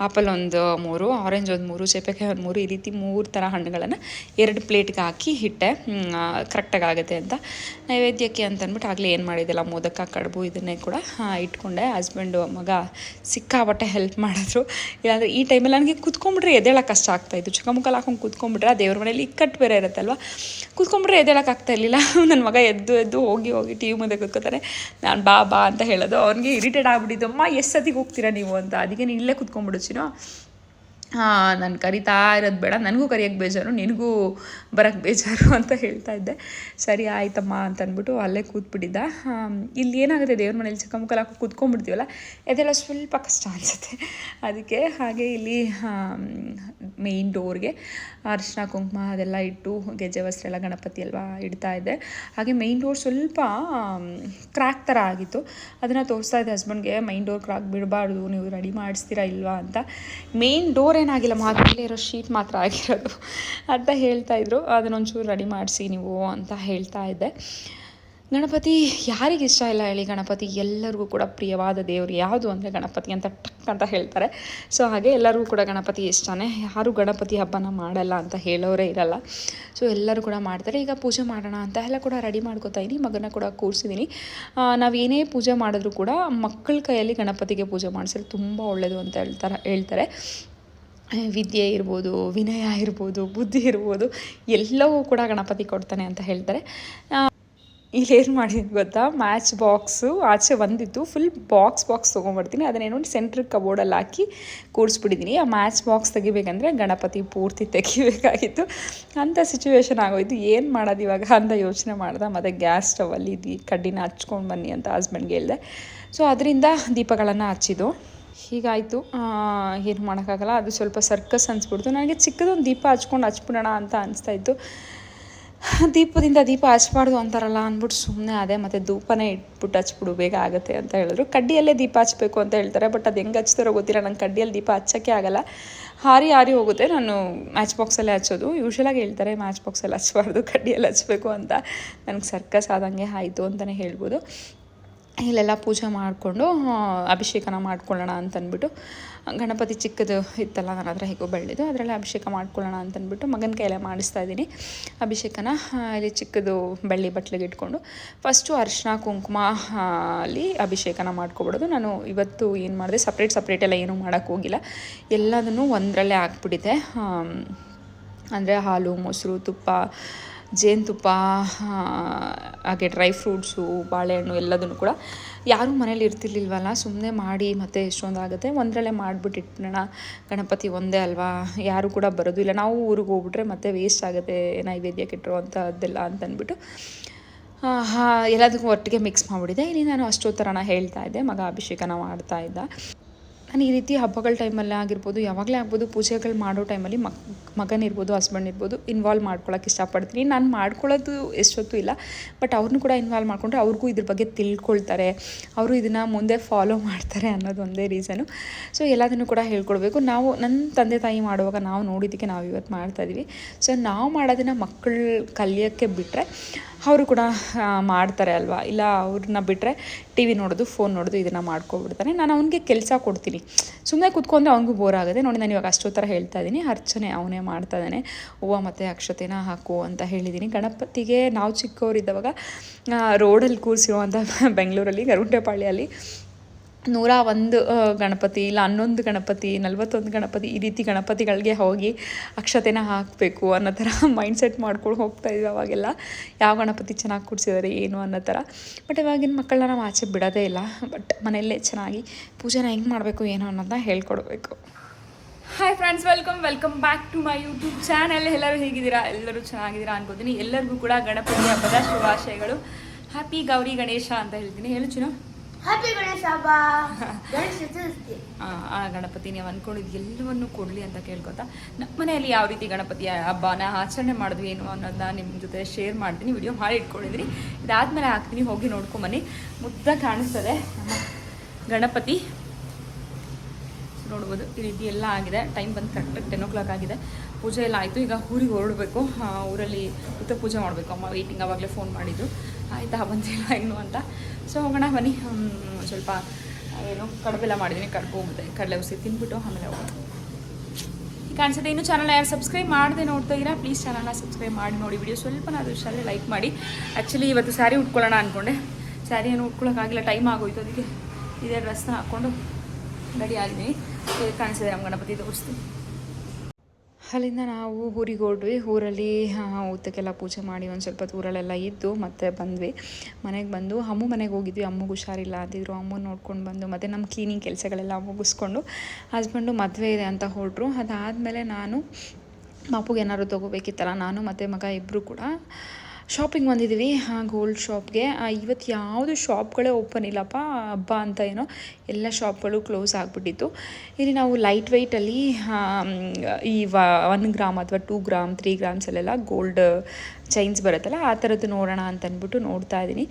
ಆಪಲ್ ಒಂದು ಮೂರು ಆರೆಂಜ್ ಒಂದು ಮೂರು ಚೇಪೆಕಾಯಿ ಒಂದು ಮೂರು, ಈ ರೀತಿ ಮೂರು ಥರ ಹಣ್ಣುಗಳನ್ನು ಎರಡು ಪ್ಲೇಟ್ಗೆ ಹಾಕಿ ಹಿಟ್ಟೆ ಕರೆಕ್ಟಾಗಿ ಆಗುತ್ತೆ ಅಂತ ನೈವೇದ್ಯಕ್ಕೆ ಅಂತ ಅಂದ್ಬಿಟ್ಟು ಆಗಲೇ ಏನು ಮಾಡಿದ್ದಿಲ್ಲ. ಮೋದಕ, ಕಡುಬು ಇದನ್ನೇ ಕೂಡ ಇಟ್ಕೊಂಡೆ. ಹಸ್ಬೆಂಡು ಮಗ ಸಿಕ್ಕಾಬಟ್ಟೆ ಹೆಲ್ಪ್ ಮಾಡಿದ್ರು. ಇಲ್ಲಾಂದರೆ ಈ ಟೈಮಲ್ಲಿ ನನಗೆ ಕುತ್ಕೊಂಡ್ಬಿಟ್ರೆ ಎದ್ದೇಳಕ್ಕೆ ಕಷ್ಟ ಆಗ್ತಾಯಿತ್ತು ಚಿಕ್ಕಮುಕ್ಕಲ್ಲಿ ಹಾಕೊಂಡು ಕುತ್ಕೊಂಡ್ಬಿಟ್ರೆ ಆ ದೇವ್ರ ಮನೇಲಿ ಇಕ್ಕಟ್ಟು ಬೇರೆ ಇರುತ್ತಲ್ವ? ಕೂತ್ಕೊಂಡ್ಬಿಟ್ರೆ ಎದ್ದೇಳಕ್ಕೆ ಆಗ್ತಾ ಇರಲಿಲ್ಲ. ನನ್ನ ಮಗ ಎದ್ದು ಎದ್ದು ಹೋಗಿ ಹೋಗಿ ಟಿ ವಿ ಮುಂದೆ ಕೂತ್ಕೋತಾರೆ ನಾನು ಬಾ ಬಾ ಅಂತ ಹೇಳೋದು. ಅವ್ನಿಗೆ ಇರಿಟೇಟ್ ಆಗ್ಬಿಟ್ಟಿದ್ದು, ಅಮ್ಮ, ಎಷ್ಟು ಸತಿಗೆ ಹೋಗ್ತೀರಾ ನೀವು? ಅಂತ. ಅದಕ್ಕೆ ನೀನು ಇಲ್ಲೇ ಕೂತ್ಕೊಂಡ್ಬಿಡುತ್ತೀನೋ ನಾನು ಕರಿತಾ ಇರೋದು ಬೇಡ. ನನಗೂ ಕರಿಯೋಕ್ಕೆ ಬೇಜಾರು, ನಿನಗೂ ಬರೋಕ್ಕೆ ಬೇಜಾರು ಅಂತ ಹೇಳ್ತಾ ಇದ್ದೆ. ಸರಿ, ಆಯ್ತಮ್ಮ ಅಂತ ಅಂದ್ಬಿಟ್ಟು ಅಲ್ಲೇ ಕೂತ್ಬಿಟ್ಟಿದ್ದ. ಇಲ್ಲಿ ಏನಾಗುತ್ತೆ ದೇವ್ರ ಮನೇಲಿ ಚಿಕ್ಕಮಕ್ಕಳು ಹಾಕಿ ಕೂತ್ಕೊಂಡ್ಬಿಡ್ತೀವಲ್ಲ, ಅದೆಲ್ಲ ಸ್ವಲ್ಪ ಕಷ್ಟ ಅನಿಸುತ್ತೆ. ಅದಕ್ಕೆ ಹಾಗೆ ಇಲ್ಲಿ ಮೇಯ್ನ್ ಡೋರ್ಗೆ ಅರಿಶಿನ ಕುಂಕುಮ ಅದೆಲ್ಲ ಇಟ್ಟು ಗೆಜ್ಜೆ, ವಸ್ತ್ರ ಎಲ್ಲ ಗಣಪತಿ ಅಲ್ವಾ ಇಡ್ತಾ ಇದ್ದೆ. ಹಾಗೆ ಮೇಯ್ನ್ ಡೋರ್ ಸ್ವಲ್ಪ ಕ್ರ್ಯಾಕ್ ಥರ ಆಗಿತ್ತು. ಅದನ್ನು ತೋರಿಸ್ತಾ ಇದ್ದೆ ಹಸ್ಬೆಂಡ್ಗೆ ಮೈನ್ ಡೋರ್ ಕ್ರಾಕ್ ಬಿಡಬಾರ್ದು, ನೀವು ರೆಡಿ ಮಾಡಿಸ್ತೀರಾ ಇಲ್ವಾ? ಅಂತ. ಮೇಯ್ನ್ ಡೋರ್ ಏನಾಗಿಲ್ಲ ಮೇಲೆ ಇರೋ ಶೀಟ್ ಮಾತ್ರ ಆಗಿರೋದು ಅಂತ ಹೇಳ್ತಾ ಇದ್ರು. ಅದನ್ನೊಂಚೂರು ರೆಡಿ ಮಾಡಿಸಿ ನೀವು ಅಂತ ಹೇಳ್ತಾ ಇದ್ದೆ. ಗಣಪತಿ ಯಾರಿಗೆ ಇಷ್ಟ ಇಲ್ಲ ಹೇಳಿ, ಗಣಪತಿ ಎಲ್ಲರಿಗೂ ಕೂಡ ಪ್ರಿಯವಾದ ದೇವರು ಯಾವುದು ಅಂದರೆ ಗಣಪತಿ ಅಂತ ಟಕ್ ಅಂತ ಹೇಳ್ತಾರೆ. ಸೊ ಹಾಗೆ ಎಲ್ಲರಿಗೂ ಕೂಡ ಗಣಪತಿ ಇಷ್ಟನೇ. ಯಾರು ಗಣಪತಿ ಹಬ್ಬನ ಮಾಡಲ್ಲ ಅಂತ ಹೇಳೋರೇ ಇರಲ್ಲ. ಸೊ ಎಲ್ಲರೂ ಕೂಡ ಮಾಡ್ತಾರೆ. ಈಗ ಪೂಜೆ ಮಾಡೋಣ ಅಂತ ಎಲ್ಲ ಕೂಡ ರೆಡಿ ಮಾಡ್ಕೋತಾ ಇದ್ದೀನಿ. ಮಗನ ಕೂಡ ಕೂರಿಸಿದ್ದೀನಿ ನಾವು ಏನೇ ಪೂಜೆ ಮಾಡಿದ್ರು ಕೂಡ ಮಕ್ಕಳ ಕೈಯಲ್ಲಿ ಗಣಪತಿಗೆ ಪೂಜೆ ಮಾಡಿಸಿದ್ರೆ ತುಂಬ ಒಳ್ಳೆಯದು ಅಂತ ಹೇಳ್ತಾರೆ ಹೇಳ್ತಾರೆ. ವಿದ್ಯೆ ಇರ್ಬೋದು, ವಿನಯ ಇರ್ಬೋದು, ಬುದ್ಧಿ ಇರ್ಬೋದು, ಎಲ್ಲವೂ ಕೂಡ ಗಣಪತಿ ಕೊಡ್ತಾನೆ ಅಂತ ಹೇಳ್ತಾರೆ. ಇಲ್ಲಿ ಏನು ಮಾಡಿದ್ದೀನಿ ಗೊತ್ತಾ? ಮ್ಯಾಚ್ ಬಾಕ್ಸು ಆಚೆ ಬಂದಿತ್ತು. ಫುಲ್ ಬಾಕ್ಸ್ ಬಾಕ್ಸ್ ತೊಗೊಂಬರ್ತೀನಿ ಅದನ್ನೇನು ಸೆಂಟ್ರ್ ಕಬೋರ್ಡಲ್ಲಿ ಹಾಕಿ ಕೂಡಿಸ್ಬಿಟ್ಟಿದ್ದೀನಿ ಆ ಮ್ಯಾಚ್ ಬಾಕ್ಸ್ ತೆಗಿಬೇಕಂದ್ರೆ ಗಣಪತಿ ಪೂರ್ತಿ ತೆಗಿಬೇಕಾಗಿತ್ತು. ಅಂಥ ಸಿಚುವೇಶನ್ ಆಗೋಯ್ತು. ಏನು ಮಾಡೋದು ಇವಾಗ ಅಂತ ಯೋಚನೆ ಮಾಡ್ದೆ. ಮತ್ತು ಗ್ಯಾಸ್ ಸ್ಟವಲ್ಲಿ ಕಡ್ಡಿನ ಹಚ್ಕೊಂಡು ಬನ್ನಿ ಅಂತ ಹಸ್ಬೆಂಡ್ಗೆ ಹೇಳಿದೆ. ಸೊ ಅದರಿಂದ ದೀಪಗಳನ್ನು ಹಚ್ಚಿದ್ದು. ಹೀಗಾಯಿತು. ಏನು ಮಾಡೋಕ್ಕಾಗಲ್ಲ, ಅದು ಸ್ವಲ್ಪ ಸರ್ಕಸ್ ಅನಿಸ್ಬಿಡ್ತು. ನನಗೆ ಚಿಕ್ಕದೊಂದು ದೀಪ ಹಚ್ಕೊಂಡು ಹಚ್ಬಿಡೋಣ ಅಂತ ಅನಿಸ್ತಾ ಇತ್ತು. ದೀಪದಿಂದ ದೀಪ ಹಚ್ಬಾರ್ದು ಅಂತಾರಲ್ಲ ಅಂದ್ಬಿಟ್ಟು ಸುಮ್ಮನೆ ಅದೇ ಮತ್ತು ಧೂಪನೇ ಇಟ್ಬಿಟ್ಟು ಹಚ್ಬಿಡು, ಬೇಗ ಆಗುತ್ತೆ ಅಂತ ಹೇಳಿದ್ರು. ಕಡ್ಡಿಯಲ್ಲೇ ದೀಪ ಹಚ್ಬೇಕು ಅಂತ ಹೇಳ್ತಾರೆ, ಬಟ್ ಅದು ಹೆಂಗೆ ಹಚ್ತಾರೋ ಗೊತ್ತಿಲ್ಲ. ನಂಗೆ ಕಡ್ಡಿಯಲ್ಲಿ ದೀಪ ಹಚ್ಚೋಕ್ಕೆ ಆಗಲ್ಲ. ಹಾರಿ ಹಾರಿ ಹೋಗುತ್ತೆ. ನಾನು ಮ್ಯಾಚ್ ಬಾಕ್ಸಲ್ಲೇ ಹಚ್ಚೋದು. ಯೂಶ್ವಲಾಗಿ ಹೇಳ್ತಾರೆ ಮ್ಯಾಚ್ ಬಾಕ್ಸಲ್ಲಿ ಹಚ್ಬಾರ್ದು, ಕಡ್ಡಿಯಲ್ಲಿ ಹಚ್ಬೇಕು ಅಂತ. ನನಗೆ ಸರ್ಕಸ್ ಆದಂಗೆ ಆಯಿತು ಅಂತಲೇ ಹೇಳ್ಬೋದು. ಇಲ್ಲೆಲ್ಲ ಪೂಜೆ ಮಾಡಿಕೊಂಡು ಅಭಿಷೇಕನ ಮಾಡ್ಕೊಳ್ಳೋಣ ಅಂತಂದ್ಬಿಟ್ಟು ಗಣಪತಿ ಚಿಕ್ಕದು ಇತ್ತಲ್ಲ ನನ್ನ ಹತ್ರ ಹೇಗೋ ಬೆಳೆದಿದ್ದು, ಅದರಲ್ಲೇ ಅಭಿಷೇಕ ಮಾಡ್ಕೊಳ್ಳೋಣ ಅಂತಂದ್ಬಿಟ್ಟು ಮಗನ ಕೈಯಲ್ಲೇ ಮಾಡಿಸ್ತಾ ಇದ್ದೀನಿ. ಅಭಿಷೇಕನ ಇಲ್ಲಿ ಚಿಕ್ಕದು ಬೆಳ್ಳಿ ಬಟ್ಲಿಗೆ ಇಟ್ಕೊಂಡು ಫಸ್ಟು ಅರ್ಶಿನ, ಕುಂಕುಮ ಅಲ್ಲಿ ಅಭಿಷೇಕನ ಮಾಡ್ಕೊಬಿಡೋದು. ನಾನು ಇವತ್ತು ಏನು ಮಾಡಿದೆ ಸಪ್ರೇಟ್ ಸಪ್ರೇಟ್ ಎಲ್ಲ ಏನೂ ಮಾಡೋಕ್ಕೆ ಹೋಗಿಲ್ಲ. ಎಲ್ಲದನ್ನು ಒಂದರಲ್ಲೇ ಹಾಕ್ಬಿಟ್ಟಿದ್ದೆ. ಅಂದರೆ ಹಾಲು, ಮೊಸರು, ತುಪ್ಪ ಜೇನುತುಪ್ಪ ಹಾಗೆ ಡ್ರೈ ಫ್ರೂಟ್ಸು ಬಾಳೆಹಣ್ಣು ಎಲ್ಲದನ್ನು ಕೂಡ ಯಾರೂ ಮನೇಲಿ ಇರ್ತಿರ್ಲಿಲ್ವಲ್ಲ ಸುಮ್ಮನೆ ಮಾಡಿ ಮತ್ತೆ ಎಷ್ಟೊಂದಾಗುತ್ತೆ. ಒಂದರಲ್ಲೇ ಮಾಡಿಬಿಟ್ಟು ಗಣಪತಿ ಒಂದೇ ಅಲ್ವಾ? ಯಾರೂ ಕೂಡ ಬರೋದು ಇಲ್ಲ. ನಾವು ಊರಿಗೆ ಹೋಗ್ಬಿಟ್ರೆ ಮತ್ತೆ ವೇಸ್ಟ್ ಆಗುತ್ತೆ ನೈವೇದ್ಯಕ್ಕೆ ಕೆಟ್ಟರು ಅಂತ ಅಂದ್ಬಿಟ್ಟು ಎಲ್ಲದಕ್ಕೂ ಒಟ್ಟಿಗೆ ಮಿಕ್ಸ್ ಮಾಡಿಬಿಟ್ಟಿದೆ. ಇಲ್ಲಿ ನಾನು ಅಷ್ಟೊತ್ತರನ ಹೇಳ್ತಾ ಇದ್ದೆ. ಮಗ ಅಭಿಷೇಕನ ಮಾಡ್ತಾ ಇದ್ದ. ನಾನು ಈ ರೀತಿ ಹಬ್ಬಗಳ ಟೈಮಲ್ಲೇ ಆಗಿರ್ಬೋದು, ಯಾವಾಗಲೇ ಆಗ್ಬೋದು ಪೂಜೆಗಳು ಮಾಡೋ ಟೈಮಲ್ಲಿ ಮಕ್ ಮಗನಿರ್ಬೋದು ಹಸ್ಬೆಂಡ್ ಇರ್ಬೋದು ಇನ್ವಾಲ್ವ್ ಮಾಡ್ಕೊಳಕ್ಕೆ ಇಷ್ಟಪಡ್ತೀನಿ. ನಾನು ಮಾಡ್ಕೊಳ್ಳೋದು ಎಷ್ಟೊತ್ತು ಇಲ್ಲ ಬಟ್ ಅವ್ರನ್ನೂ ಕೂಡ ಇನ್ವಾಲ್ವ್ ಮಾಡಿಕೊಂಡ್ರೆ ಅವ್ರಿಗೂ ಇದ್ರ ಬಗ್ಗೆ ತಿಳ್ಕೊಳ್ತಾರೆ. ಅವರು ಇದನ್ನು ಮುಂದೆ ಫಾಲೋ ಮಾಡ್ತಾರೆ ಅನ್ನೋದು ಒಂದೇ ರೀಸನು ಸೊ ಎಲ್ಲದನ್ನು ಕೂಡ ಹೇಳ್ಕೊಡ್ಬೇಕು. ನಾವು ನನ್ನ ತಂದೆ ತಾಯಿ ಮಾಡುವಾಗ ನಾವು ನೋಡಿದ್ದಕ್ಕೆ ನಾವು ಇವತ್ತು ಮಾಡ್ತಾಯಿದ್ವಿ ಸೊ ನಾವು ಮಾಡೋದನ್ನು ಮಕ್ಕಳು ಕಲಿಯೋಕ್ಕೆ ಬಿಟ್ಟರೆ ಅವರು ಕೂಡ ಮಾಡ್ತಾರೆ ಅಲ್ವಾ? ಇಲ್ಲ ಅವ್ರನ್ನ ಬಿಟ್ಟರೆ ಟಿ ವಿ ನೋಡೋದು ಫೋನ್ ನೋಡೋದು ಇದನ್ನು ಮಾಡ್ಕೊಬಿಡ್ತಾರೆ. ನಾನು ಅವನಿಗೆ ಕೆಲಸ ಕೊಡ್ತೀನಿ. ಸುಮ್ಮನೆ ಕೂತ್ಕೊಂಡ್ರೆ ಅವನಿಗೂ ಬೋರ್ ಆಗುತ್ತೆ. ನೋಡಿ ನಾನು ಇವಾಗ ಅಷ್ಟೋ ಥರ ಹೇಳ್ತಾ ಇದ್ದೀನಿ ಅರ್ಚನೆ ಅವನೇ ಮಾಡ್ತಾ ಇದ್ದಾನೆ. ಹೂವು ಮತ್ತು ಅಕ್ಷತೆನ ಹಾಕು ಅಂತ ಹೇಳಿದ್ದೀನಿ ಗಣಪತಿಗೆ ನಾವು ಚಿಕ್ಕವರಿದ್ದವಾಗ ರೋಡಲ್ಲಿ ಕೂರಿಸಿರುವಂಥ ಬೆಂಗಳೂರಲ್ಲಿ ಗರುಂಟೆಪಾಳ್ಯಲ್ಲಿ ನೂರ ಒಂದು ಗಣಪತಿ ಇಲ್ಲ ಹನ್ನೊಂದು ಗಣಪತಿ, ನಲ್ವತ್ತೊಂದು ಗಣಪತಿ ಈ ರೀತಿ ಗಣಪತಿಗಳಿಗೆ ಹೋಗಿ ಅಕ್ಷತೆನ ಹಾಕಬೇಕು ಅನ್ನೋ ಥರ ಮೈಂಡ್ ಸೆಟ್ ಮಾಡ್ಕೊಂಡು ಹೋಗ್ತಾ ಇದ್ವಿ ಅವಾಗೆಲ್ಲ. ಯಾವ ಗಣಪತಿ ಚೆನ್ನಾಗಿ ಕೂಡಿಸಿದ್ದಾರೆ ಏನು ಅನ್ನೋ ಥರ. ಬಟ್ ಇವಾಗಿನ ಮಕ್ಕಳನ್ನ ನಾವು ಆಚೆ ಬಿಡೋದೇ ಇಲ್ಲ. ಬಟ್ ಮನೆಯಲ್ಲೇ ಚೆನ್ನಾಗಿ ಪೂಜೆನ ಹೆಂಗೆ ಮಾಡಬೇಕು, ಏನು ಅನ್ನೋದನ್ನ ಹೇಳ್ಕೊಡ್ಬೇಕು. Hi friends welcome welcome back to my YouTube channel ಎಲ್ಲರೂ ಹೇಗಿದ್ದೀರಾ? ಎಲ್ಲರೂ ಚೆನ್ನಾಗಿದ್ದೀರಾ ಅನ್ಕೋತೀನಿ. ಎಲ್ಲರಿಗೂ ಕೂಡ ಗಣಪತಿ ಹಬ್ಬದ ಶುಭಾಶಯಗಳು. ಹ್ಯಾಪಿ ಗೌರಿ ಗಣೇಶ ಅಂತ ಹೇಳ್ತೀನಿ. ಹೇಳು ಚಿನ್ನು ಹ್ಯಾಪಿ ಗಣೇಶ ಹಬ್ಬ ಗಣೇಶ ಚತುರ್ಥಿ. ಆ ಗಣಪತಿ ನೀವು ಅಂದ್ಕೊಂಡಿದ್ದು ಎಲ್ಲವನ್ನು ಕೊಡಲಿ ಅಂತ ಕೇಳ್ಕೊತಾ ನಮ್ಮ ಮನೆಯಲ್ಲಿ ಯಾವ ರೀತಿ ಗಣಪತಿ ಹಬ್ಬನ ಆಚರಣೆ ಮಾಡಿದ್ವಿ ಏನು ಅನ್ನೋದನ್ನ ನಿಮ್ಮ ಜೊತೆ ಶೇರ್ ಮಾಡ್ತೀನಿ. ವಿಡಿಯೋ ಮಾಡಿ ಇಟ್ಕೊಂಡಿದ್ರಿ. ಇದಾದ್ಮೇಲೆ ಹಾಕ್ತೀನಿ. ಹೋಗಿ ನೋಡ್ಕೊಂಬನ್ನಿ ಮುದ್ದ ಕಾಣಿಸ್ತದೆ. ಗಣಪತಿ. ನೋಡ್ಬೋದು ಈ ರೀತಿ ಎಲ್ಲ ಆಗಿದೆ. ಟೈಮ್ ಬಂದು ಕರೆಕ್ಟಾಗಿ ಟೆನ್ ಓ ಕ್ಲಾಕ್ ಆಗಿದೆ. ಪೂಜೆ ಎಲ್ಲ ಆಯಿತು. ಈಗ ಊರಿಗೆ ಹೊರಡಬೇಕು. ಊರಲ್ಲಿ ಉತ್ತ ಪೂಜೆ ಮಾಡಬೇಕು. ಅಮ್ಮ ವೆಯ್ಟಿಂಗ್ ಆವಾಗಲೇ ಫೋನ್ ಮಾಡಿದ್ದು ಆಯಿತಾ ಬಂದಿಲ್ಲ ಇನ್ನು ಅಂತ. ಸೊ ಹೋಗೋಣ, ಬನ್ನಿ. ಸ್ವಲ್ಪ, ಏನು, ಕಡುಬೆಲ್ಲ ಮಾಡಿದ್ದೀನಿ ಕಡುಬು ಮತ್ತು ಕಡಲೆ ಉಸಿ ತಿಂದ್ಬಿಟ್ಟು ಆಮೇಲೆ ಹೋಗೋಣ. ಈ ಕಾಣಿಸುತ್ತೆ, ಇನ್ನೂ ಚಾನಲ್ ಯಾರು ಸಬ್ಸ್ಕ್ರೈಬ್ ಮಾಡದೆ ನೋಡ್ತಾ ಇದ್ದೀರಾ ಪ್ಲೀಸ್ ಚಾನಲ್ನ ಸಬ್ಸ್ಕ್ರೈಬ್ ಮಾಡಿ ನೋಡಿ. ವಿಡಿಯೋ ಸ್ವಲ್ಪನಾದರೂ ಇಷ್ಟಲ್ಲೇ ಲೈಕ್ ಮಾಡಿ. ಆ್ಯಕ್ಚುಲಿ ಇವತ್ತು ಸ್ಯಾರಿ ಉಟ್ಕೊಳ್ಳೋಣ ಅಂದ್ಕೊಂಡೆ ಸ್ಯಾರಿ ಏನು ಉಟ್ಕೊಳ್ಳೋಕ್ಕಾಗಿಲ್ಲ ಟೈಮ್ ಆಗೋಯ್ತು ಅದಕ್ಕೆ. ಇದೇ ಡ್ರೆಸ್ನ ಹಾಕ್ಕೊಂಡು ರೆಡಿ ಆಗಿದ್ದೀನಿ. ಕಾಣಿಸಿದೆ ನಮ್ಮ ಗಣಪತಿ ತೋರಿಸ್ತೀನಿ. ಅಲ್ಲಿಂದ ನಾವು ಊರಿಗೆ ಹೊರಡ್ವಿ ಊರಲ್ಲಿ ಊತಕ್ಕೆಲ್ಲ ಪೂಜೆ ಮಾಡಿ ಒಂದು ಸ್ವಲ್ಪ ಊರಲ್ಲೆಲ್ಲ ಇದ್ದು ಮತ್ತೆ ಬಂದ್ವಿ. ಮನೆಗೆ ಬಂದು ಅಮ್ಮ ಮನೆಗೆ ಹೋಗಿದ್ವಿ. ಅಮ್ಮಗೆ ಹುಷಾರಿಲ್ಲ. ಅದಿದ್ರು ಅಮ್ಮನ ನೋಡ್ಕೊಂಡು ಬಂದು ಮತ್ತು ನಮ್ಮ ಕ್ಲೀನಿಂಗ್ ಕೆಲಸಗಳೆಲ್ಲ ಮುಗಿಸ್ಕೊಂಡು ಹಸ್ಬೆಂಡು ಮದುವೆ ಇದೆ ಅಂತ ಹೊರಟ್ರು ಅದಾದಮೇಲೆ ನಾನು ಪಾಪುಗೆ ಏನಾದ್ರು ತೊಗೋಬೇಕಿತ್ತಲ್ಲ, ನಾನು ಮತ್ತು ಮಗ ಇಬ್ಬರು ಕೂಡ. ಶಾಪಿಂಗ್ ಬಂದಿದ್ದೀವಿ ಗೋಲ್ಡ್ ಶಾಪ್ಗೆ ಇವತ್ತು ಯಾವುದು ಶಾಪ್ಗಳೇ ಓಪನ್ ಇಲ್ಲಪ್ಪ, ಹಬ್ಬ ಅಂತ ಏನೋ, ಎಲ್ಲ ಶಾಪ್ಗಳು ಕ್ಲೋಸ್ ಆಗಿಬಿಟ್ಟಿತ್ತು. ಇಲ್ಲಿ ನಾವು ಲೈಟ್ ವೆಯ್ಟಲ್ಲಿ ಈ ವ ಒನ್ ಗ್ರಾಮ್ ಅಥವಾ ಟೂ ಗ್ರಾಮ್ ತ್ರೀ ಗ್ರಾಮ್ಸಲ್ಲೆಲ್ಲ ಗೋಲ್ಡ್ ಚೈನ್ಸ್ ಬರುತ್ತಲ್ಲ, ಆ ಥರದ್ದು ನೋಡೋಣ ಅಂತ ಅಂದ್ಬಿಟ್ಟು ನೋಡ್ತಾ ಇದ್ದೀನಿ.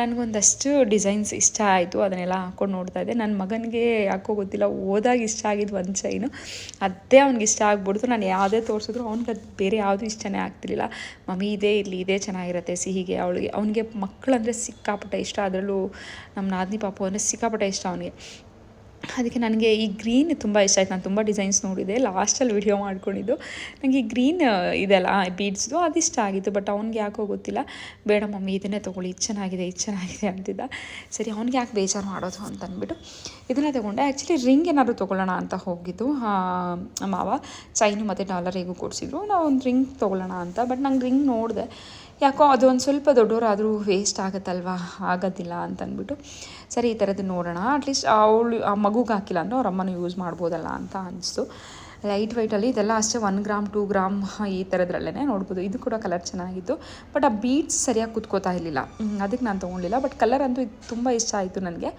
ನನಗೊಂದಷ್ಟು ಡಿಸೈನ್ಸ್ ಇಷ್ಟ ಆಯಿತು, ಅದನ್ನೆಲ್ಲ ಹಾಕ್ಕೊಂಡು ನೋಡ್ತಾ ಇದ್ದೆ. ನನ್ನ ಮಗನಿಗೆ ಯಾಕೋ ಗೊತ್ತಿಲ್ಲ ಓದಾಗ ಇಷ್ಟ ಆಗಿದ್ದು ಒಂದು ಚೈನು ಅದೇ ಅವ್ನಿಗೆ ಇಷ್ಟ ಆಗ್ಬಿಡ್ತು. ನಾನು ಯಾವುದೇ ತೋರಿಸಿದ್ರು ಅವ್ನಿಗೆ ಅದು ಬೇರೆ ಯಾವುದೂ ಇಷ್ಟನೇ ಆಗ್ತಿರ್ಲಿಲ್ಲ. ಮಮ್ಮಿ ಇದೇ ಇರಲಿ, ಇದೇ ಚೆನ್ನಾಗಿರುತ್ತೆ ಸಿಹಿಗೆ. ಅವಳಿಗೆ, ಅವನಿಗೆ ಮಕ್ಕಳಂದರೆ ಸಿಕ್ಕಾಪಟ್ಟೆ ಇಷ್ಟ. ಅದರಲ್ಲೂ ನಮ್ಮ ನಾದಿನಿ ಪಾಪು ಅಂದರೆ ಸಿಕ್ಕಾಪಟ್ಟೆ ಇಷ್ಟ ಅವನಿಗೆ. ಅದಕ್ಕೆ ನನಗೆ ಈ ಗ್ರೀನ್ ತುಂಬ ಇಷ್ಟ ಆಯ್ತು. ನಾನು ತುಂಬ ಡಿಸೈನ್ಸ್ ನೋಡಿದೆ. ಲಾಸ್ಟಲ್ಲಿ ವಿಡಿಯೋ ಮಾಡ್ಕೊಂಡಿದ್ದು. ನನಗೆ ಈ ಗ್ರೀನ್ ಇದೆಲ್ಲ ಬೀಡ್ಸ್ದು ಅದು ಇಷ್ಟ ಆಗಿತ್ತು. ಬಟ್ ಅವ್ನಿಗೆ ಯಾಕೋ ಗೊತ್ತಿಲ್ಲ. ಬೇಡ ಮಮ್ಮಿ, ಇದನ್ನೇ ತೊಗೊಳ್ಳಿ. ಇದು ಚೆನ್ನಾಗಿದೆ ಇದು ಚೆನ್ನಾಗಿದೆ ಅಂತಿದ್ದ. ಸರಿ, ಅವ್ನಿಗೆ ಯಾಕೆ ಬೇಜಾರು ಮಾಡೋದು ಅಂತ ಅಂದ್ಬಿಟ್ಟು ಇದನ್ನೇ ತೊಗೊಂಡೆ. ಆ್ಯಕ್ಚುಲಿ ರಿಂಗ್ ಏನಾದರೂ ತೊಗೊಳ್ಳೋಣ ಅಂತ ಹೋಗಿದ್ದು. ಮಾವ, ಚೈನು ಮತ್ತು ಡಾಲರ್ ಹೇಗೂ ಕೊಡಿಸಿದ್ರು. ನಾವು ಒಂದು ರಿಂಗ್ ತೊಗೊಳ್ಳೋಣ ಅಂತ. ಬಟ್ ನಂಗೆ ರಿಂಗ್ ನೋಡಿದೆ. ಯಾಕೋ ಅದು ಒಂದು ಸ್ವಲ್ಪ ದೊಡ್ಡವರಾದರೂ ವೇಸ್ಟ್ ಆಗುತ್ತಲ್ವಾ? ಆಗೋದಿಲ್ಲ ಅಂತ ಅಂದ್ಬಿಟ್ಟು ಸರಿ, ಈ ಥರದ್ದು ನೋಡೋಣ. ಅಟ್ಲೀಸ್ಟ್ ಅವಳು, ಆ ಮಗುಗೆ ಹಾಕಿಲ್ಲ ಅಂದರೆ ಅವ್ರ ಅಮ್ಮನೂ ಯೂಸ್ ಮಾಡ್ಬೋದಲ್ಲ ಅಂತ ಅನಿಸ್ತು. ಲೈಟ್ ವೈಟಲ್ಲಿ ಇದೆಲ್ಲ ಅಷ್ಟೇ ಒನ್ ಗ್ರಾಮ್ ಟೂ ಗ್ರಾಮ್ ಈ ಥರದ್ರಲ್ಲೇ ನೋಡ್ಬೋದು. ಇದು ಕೂಡ ಕಲರ್ ಚೆನ್ನಾಗಿತ್ತು. ಬಟ್ ಆ ಬೀಟ್ಸ್ ಸರಿಯಾಗಿ ಕುತ್ಕೋತಾ ಇರಲಿಲ್ಲ. ಅದಕ್ಕೆ ನಾನು ತೊಗೊಳ್ಳಿಲ್ಲ ಬಟ್ ಕಲರ್ ಅಂತೂ ಇದು ತುಂಬ ಇಷ್ಟ ಆಯಿತು ನನಗೆ.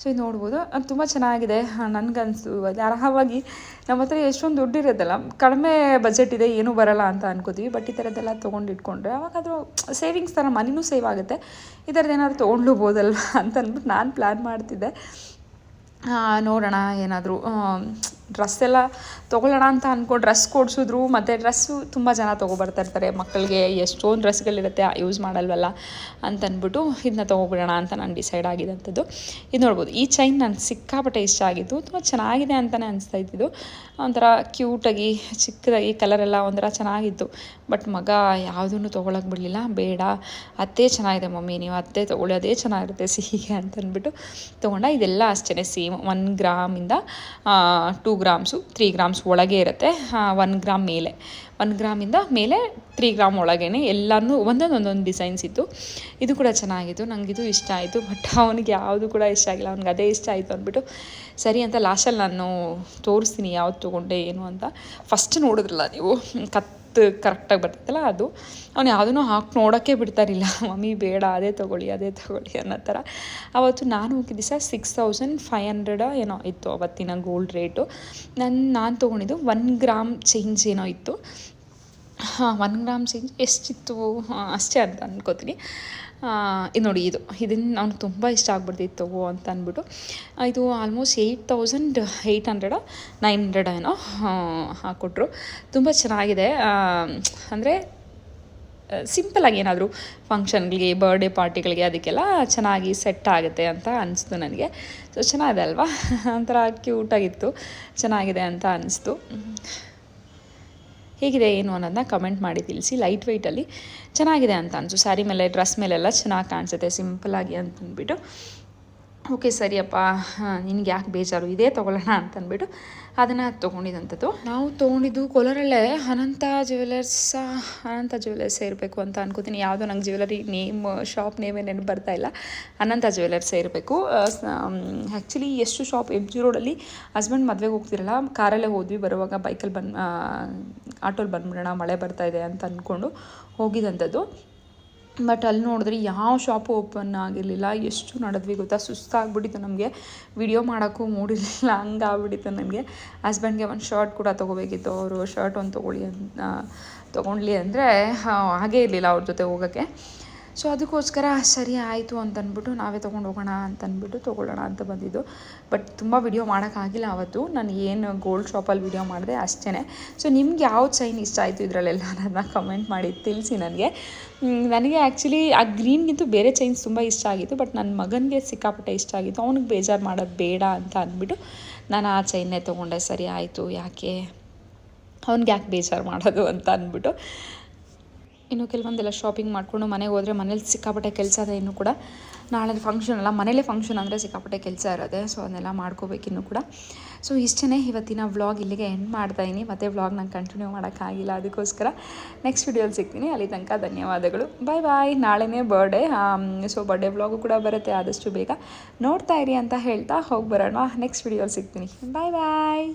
ಸೊ ಇದು ನೋಡ್ಬೋದು. ಅದು ತುಂಬ ಚೆನ್ನಾಗಿದೆ. ನನಗನ್ಸು ಆರಾಮಾಗಿ ನಮ್ಮ ಹತ್ರ ಎಷ್ಟೊಂದು ದುಡ್ಡು ಇರೋದಲ್ಲ ಕಡಿಮೆ ಬಜೆಟ್ ಇದೆ, ಏನೂ ಬರಲ್ಲ ಅಂತ ಅನ್ಕೋತೀವಿ. ಬಟ್ ಈ ಥರದ್ದೆಲ್ಲ ತೊಗೊಂಡು ಇಟ್ಕೊಂಡ್ರೆ ಅವಾಗಾದರೂ ಸೇವಿಂಗ್ಸ್ ಥರ ಮನಿನೂ ಸೇವ್ ಆಗುತ್ತೆ. ಈ ಥರದ್ದು ಏನಾದ್ರು ತೊಗೊಂಡ್ಬೋದಲ್ವ ಅಂತ ಅಂದ್ಬಿಟ್ಟು ನಾನು ಪ್ಲ್ಯಾನ್ ಮಾಡ್ತಿದ್ದೆ. ನೋಡೋಣ ಏನಾದರೂ ಡ್ರೆಸ್ ಎಲ್ಲ ತೊಗೊಳ್ಳೋಣ ಅಂತ ಅಂದ್ಕೊಂಡು ಡ್ರೆಸ್ ಕೊಡಿಸಿದ್ರು. ಮತ್ತು ಡ್ರೆಸ್ಸು ತುಂಬ ಜನ ತೊಗೊಬರ್ತಾ ಇರ್ತಾರೆ. ಮಕ್ಕಳಿಗೆ ಎಷ್ಟೊಂದು ಡ್ರೆಸ್ಗಳಿರುತ್ತೆ, ಯೂಸ್ ಮಾಡಲ್ವಲ್ಲ ಅಂತ ಅಂದ್ಬಿಟ್ಟು ಇದನ್ನ ತೊಗೊಬಿಡೋಣ ಅಂತ ನಾನು ಡಿಸೈಡ್ ಆಗಿದ್ದಂಥದ್ದು ಇದು ನೋಡ್ಬೋದು, ಈ ಚೈನ್ ನನಗೆ ಸಿಕ್ಕಾಪಟ್ಟೆ ಇಷ್ಟ ಆಗಿತ್ತು ತುಂಬ ಚೆನ್ನಾಗಿದೆ ಅಂತಲೇ ಅನಿಸ್ತಾ ಇದ್ದಿದ್ದು. ಒಂಥರ ಕ್ಯೂಟಾಗಿ ಚಿಕ್ಕದಾಗಿ ಕಲರೆಲ್ಲ ಒಂಥರ ಚೆನ್ನಾಗಿತ್ತು. ಬಟ್ ಮಗ ಯಾವುದನ್ನು ತೊಗೊಳಕ್ಕೆ ಬಿಡಲಿಲ್ಲ. ಬೇಡ ಅದೇ ಚೆನ್ನಾಗಿದೆ ಮಮ್ಮಿ, ನೀವು ಅತ್ತೆ ತೊಗೊಳ್ಳಿ ಅದೇ ಚೆನ್ನಾಗಿರುತ್ತೆ ಸಿಹಿಗೆ ಅಂತ ಅಂದ್ಬಿಟ್ಟು ತೊಗೊಂಡ. ಇದೆಲ್ಲ ಅಷ್ಟೇ ಸೇಮ್ ಒನ್ ಗ್ರಾಮಿಂದ ಟೂ ಗ್ರಾಮ್ಸು ತ್ರೀ ಗ್ರಾಮ್ಸ್ ಒಳಗೆ ಇರುತ್ತೆ. ಒನ್ ಗ್ರಾಮ್ ಮೇಲೆ. ಒನ್ ಗ್ರಾಮಿಂದ ಮೇಲೆ ತ್ರೀ ಗ್ರಾಮ್ ಒಳಗೇ ಎಲ್ಲನೂ ಒಂದೊಂದು ಒಂದೊಂದು ಡಿಸೈನ್ಸ್ ಇತ್ತು ಇದು ಕೂಡ ಚೆನ್ನಾಗಿತ್ತು. ನನಗಿದು ಇಷ್ಟ ಆಯಿತು. ಬಟ್ ಅವನಿಗೆ ಯಾವುದು ಕೂಡ ಇಷ್ಟ ಆಗಿಲ್ಲ. ಅವ್ನಿಗೆ ಅದೇ ಇಷ್ಟ ಆಯಿತು ಅಂದ್ಬಿಟ್ಟು ಸರಿ ಅಂತ ಲಾಸ್ಟಲ್ಲಿ ನಾನು ತೋರಿಸ್ತೀನಿ ಯಾವ್ದು ತೊಗೊಂಡೆ ಏನು ಅಂತ. ಫಸ್ಟ್ ನೋಡಿದ್ರಲ್ಲ ನೀವು. ಕತ್ ವಿತ್ ಕರೆಕ್ಟಾಗಿ ಬರ್ತೈತಲ್ಲ ಅದು. ಅವ್ನು ಯಾವುದನ್ನು ಹಾಕಿ ನೋಡೋಕ್ಕೆ ಬಿಡ್ತಾರಿಲ್ಲ. ಮಮ್ಮಿ, ಬೇಡ, ಅದೇ ತೊಗೊಳ್ಳಿ ಅದೇ ತೊಗೊಳ್ಳಿ ಅನ್ನೋ ಥರ. ಅವತ್ತು ನಾನು ಹೋಗಿದ್ದ ದಿವಸ ಸಿಕ್ಸ್ ತೌಸಂಡ್ ಫೈವ್ ಹಂಡ್ರೆಡ ಏನೋ ಇತ್ತು ಅವತ್ತಿನ ಗೋಲ್ಡ್ ರೇಟು ನನ್ನ ನಾನು ತೊಗೊಂಡಿದ್ದು ಒನ್ ಗ್ರಾಮ್ ಚೇಂಜ್ ಏನೋ ಇತ್ತು. ಹಾಂ ಒನ್ ಗ್ರಾಮ್ ಚೇಂಜ್ ಎಷ್ಟಿತ್ತು? ಅಷ್ಟೇ ಅಂತ ಅನ್ಕೋತೀನಿ. ಇದು ನೋಡಿ, ಇದು, ಇದನ್ನು ಅವ್ನಿಗೆ ತುಂಬ ಇಷ್ಟ ಆಗ್ಬಿಡ್ತಿತ್ತು ತಗೋ ಅಂತ ಅಂದ್ಬಿಟ್ಟು. ಇದು almost eight thousand eight hundred nine hundred ಏನೋ ಹಾಕ್ಕೊಟ್ರು ತುಂಬ ಚೆನ್ನಾಗಿದೆ. ಅಂದರೆ ಸಿಂಪಲಾಗಿ ಏನಾದರೂ ಫಂಕ್ಷನ್ಗಳಿಗೆ ಬರ್ಡೇ ಪಾರ್ಟಿಗಳಿಗೆ ಅದಕ್ಕೆಲ್ಲ ಚೆನ್ನಾಗಿ ಸೆಟ್ ಆಗುತ್ತೆ ಅಂತ ಅನಿಸ್ತು ನನಗೆ. ಸೊ ಚೆನ್ನಾಗಿದೆ ಅಲ್ವಾ? ಒಂಥರ ಕ್ಯೂಟಾಗಿತ್ತು ಚೆನ್ನಾಗಿದೆ ಅಂತ ಅನಿಸ್ತು. ಹೇಗಿದೆ ಏನು ಅನ್ನೋದನ್ನ ಕಮೆಂಟ್ ಮಾಡಿ ತಿಳಿಸಿ ಲೈಟ್ ವೆಯ್ಟಲ್ಲಿ ಚೆನ್ನಾಗಿದೆ ಅಂತ ಅನಿಸು. ಸ್ಯಾರಿ ಮೇಲೆ ಡ್ರೆಸ್ ಮೇಲೆಲ್ಲ ಚೆನ್ನಾಗಿ ಕಾಣಿಸುತ್ತೆ ಸಿಂಪಲಾಗಿ ಅಂತಂದ್ಬಿಟ್ಟು. ಓಕೆ ಸರಿಯಪ್ಪ ನಿನಗೆ ಯಾಕೆ ಬೇಜಾರು? ಇದೇ ತೊಗೊಳ್ಳೋಣ ಅಂತಂದ್ಬಿಟ್ಟು ಅದನ್ನು ತೊಗೊಂಡಿದ್ದಂಥದ್ದು ನಾವು ತೊಗೊಂಡಿದ್ದು ಕೋಲಾರಲ್ಲೇ ಅನಂತ ಜ್ಯುವೆಲರ್ಸ್ ಅನಂತ ಜ್ಯುವೆಲರ್ಸ್ ಇರಬೇಕು ಅಂತ ಅನ್ಕೋತೀನಿ. ಯಾವುದೋ ನಂಗೆ ಜ್ಯುವೆಲರಿ ನೇಮ್, ಶಾಪ್ ನೇಮೇ ನೆನಪು ಬರ್ತಾ ಇಲ್ಲ. ಅನಂತ ಜ್ಯುವೆಲರ್ಸ್ ಇರಬೇಕು. ಆ್ಯಕ್ಚುಲಿ ಎಷ್ಟು ಶಾಪ್ ಎಂ ಜಿ ರೋಡಲ್ಲಿ ಹಸ್ಬೆಂಡ್ ಮದುವೆಗೆ ಹೋಗ್ತಿರಲ್ಲ, ಕಾರಲ್ಲೇ ಹೋದ್ವಿ. ಬರುವಾಗ ಬೈಕಲ್ಲಿ ಬಂದು ಆಟೋಲಿ ಬಂದ್ಬಿಡೋಣ, ಮಳೆ ಬರ್ತಾ ಇದೆ ಅಂತ ಅಂದ್ಕೊಂಡು ಹೋಗಿದಂಥದ್ದು. ಬಟ್ ಅಲ್ಲಿ ನೋಡಿದ್ರೆ ಯಾವ ಶಾಪು ಓಪನ್ ಆಗಿರಲಿಲ್ಲ, ಎಷ್ಟು ನಡೆದ್ವಿ ಗೊತ್ತಾ? ಸುಸ್ತಾಗ್ಬಿಟ್ಟಿತ್ತು ನಮಗೆ. ವಿಡಿಯೋ ಮಾಡೋಕ್ಕೂ ಮೂಡಿರಲಿಲ್ಲ ಹಂಗೆ ಆಗ್ಬಿಟ್ಟಿತ್ತು ನನಗೆ ಹಸ್ಬೆಂಡ್ಗೆ ಒಂದು ಶರ್ಟ್ ಕೂಡ ತೊಗೋಬೇಕಿತ್ತು. ಅವರು ಶರ್ಟ್ ಒಂದು ತೊಗೊಳ್ಳಿ ಅಂತ, ತೊಗೊಂಡ್ಲಿ ಅಂದರೆ ಹಾಗೇ ಇರಲಿಲ್ಲ ಅವ್ರ ಜೊತೆ ಹೋಗೋಕ್ಕೆ. ಸೊ ಅದಕ್ಕೋಸ್ಕರ ಸರಿ ಆಯಿತು ಅಂತ ಅಂದ್ಬಿಟ್ಟು ನಾವೇ ತೊಗೊಂಡು ಹೋಗೋಣ ಅಂತ ಅಂದ್ಬಿಟ್ಟು ತೊಗೊಳ್ಳೋಣ ಅಂತ ಬಂದಿದ್ದು. ಬಟ್ ತುಂಬ ವಿಡಿಯೋ ಮಾಡೋಕ್ಕಾಗಿಲ್ಲ ಅವತ್ತು. ನಾನು ಏನು ಗೋಲ್ಡ್ ಶಾಪಲ್ಲಿ ವಿಡಿಯೋ ಮಾಡಿದೆ ಅಷ್ಟೇ ಸೊ ನಿಮ್ಗೆ ಯಾವ ಚೈನ್ ಇಷ್ಟ ಆಯಿತು ಇದರಲ್ಲೆಲ್ಲ ನನ್ನ ಕಮೆಂಟ್ ಮಾಡಿ ತಿಳಿಸಿ ನನಗೆ. ನನಗೆ ಆ್ಯಕ್ಚುಲಿ ಆ ಗ್ರೀನ್ಗಿಂತೂ ಬೇರೆ ಚೈನ್ಸ್ ತುಂಬ ಇಷ್ಟ ಆಗಿತ್ತು. ಬಟ್ ನನ್ನ ಮಗನಿಗೆ ಸಿಕ್ಕಾಪಟ್ಟೆ ಇಷ್ಟ ಆಗಿತ್ತು. ಅವ್ನಿಗೆ ಬೇಜಾರು ಮಾಡೋದು ಬೇಡ ಅಂತ ಅಂದ್ಬಿಟ್ಟು ನಾನು ಆ ಚೈನ್ನೇ ತೊಗೊಂಡೆ. ಸರಿ ಆಯಿತು, ಯಾಕೆ? ಅವ್ನಿಗೆ ಯಾಕೆ ಬೇಜಾರು ಮಾಡೋದು ಅಂತ ಅಂದ್ಬಿಟ್ಟು. ಇನ್ನು ಕೆಲವೊಂದೆಲ್ಲ ಶಾಪಿಂಗ್ ಮಾಡಿಕೊಂಡು ಮನೆಗೆ ಹೋದರೆ ಮನೇಲಿ ಸಿಕ್ಕಾಪಟ್ಟೆ ಕೆಲಸ ಇದೆ ಇನ್ನೂ ಕೂಡ. ನಾಳೆ ಫಂಕ್ಷನ್ ಅಲ್ಲ, ಮನೇಲೇ ಫಂಕ್ಷನ್ ಅಂದರೆ ಸಿಕ್ಕಾಪಟ್ಟೆ ಕೆಲಸ ಇರೋದೇ ಸೊ ಅದನ್ನೆಲ್ಲ ಮಾಡ್ಕೋಬೇಕು ಇನ್ನೂ ಕೂಡ. ಸೊ ಇಷ್ಟೇ ಇವತ್ತಿನ ವ್ಲಾಗ್ ಇಲ್ಲಿಗೆ ಎಂಡ್ ಮಾಡ್ತಾಯಿನಿ ಮತ್ತೆ ವ್ಲಾಗ್ ನಾನು ಕಂಟಿನ್ಯೂ ಮಾಡೋಕ್ಕಾಗಿಲ್ಲ ಅದಕ್ಕೋಸ್ಕರ. ನೆಕ್ಸ್ಟ್ ವಿಡಿಯೋಲಿ ಸಿಗ್ತೀನಿ. ಅಲ್ಲಿ ತನಕ ಧನ್ಯವಾದಗಳು. ಬಾಯ್ ಬಾಯ್ ನಾಳೆನೇ ಬರ್ಡೇ ಸೊ ಬರ್ಡೇ ವ್ಲಾಗು ಕೂಡ ಬರುತ್ತೆ. ಆದಷ್ಟು ಬೇಗ ನೋಡ್ತಾ ಇರಿ ಅಂತ ಹೇಳ್ತಾ ಹೋಗಿ ಬರೋಣ. ನೆಕ್ಸ್ಟ್ ವಿಡಿಯೋಲಿ ಸಿಗ್ತೀನಿ. ಬಾಯ್ ಬಾಯ್